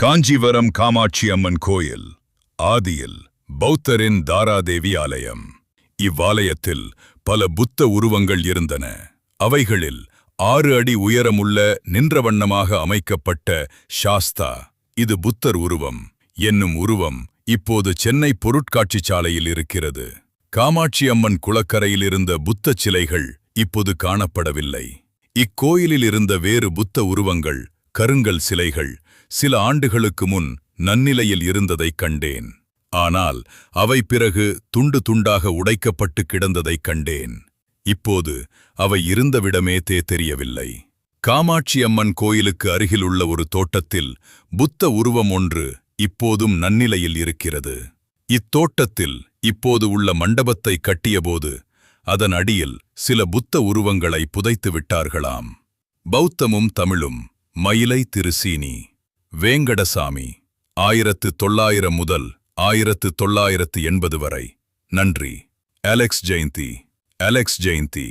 காஞ்சிவரம் காமாட்சி அம்மன் கோயில் ஆதியில் பௌத்தரின் தாராதேவி ஆலயம். இவ்வாலயத்தில் பல புத்த உருவங்கள் இருந்தன. அவைகளில் ஆறு அடி உயரமுள்ள நின்ற வண்ணமாக அமைக்கப்பட்ட ஷாஸ்தா இது புத்தர் உருவம். என்னும் உருவம் இப்போது சென்னை பொருட்காட்சி சாலையில் இருக்கிறது. காமாட்சி அம்மன் குளக்கரையில் இருந்த புத்த சிலைகள் இப்போது காணப்படவில்லை. இக்கோயிலில் இருந்த வேறு புத்த உருவங்கள் கருங்கல் சிலைகள் சில ஆண்டுகளுக்கு முன் நன்னிலையில் இருந்ததைக் கண்டேன். ஆனால் அவை பிறகு துண்டு துண்டாக உடைக்கப்பட்டு கிடந்ததைக் கண்டேன். இப்போது அவை இருந்தவிடமே தே தெரியவில்லை. காமாட்சி அம்மன் கோயிலுக்கு அருகிலுள்ள ஒரு தோட்டத்தில் புத்த உருவம் ஒன்று இப்போதும் நன்னிலையில் இருக்கிறது. இத்தோட்டத்தில் இப்போது உள்ள மண்டபத்தை கட்டியபோது அதன் அடியில் சில புத்த உருவங்களை புதைத்து விட்டார்களாம். பௌத்தமும் தமிழும் மயிலை திருசீனி. வேங்கடசாமி ஆயிரத்து தொள்ளாயிரம் முதல் ஆயிரத்து தொள்ளாயிரத்து எண்பது வரை. நன்றி. அலெக்ஸ் ஜெயந்தி. அலெக்ஸ் ஜெயந்தி.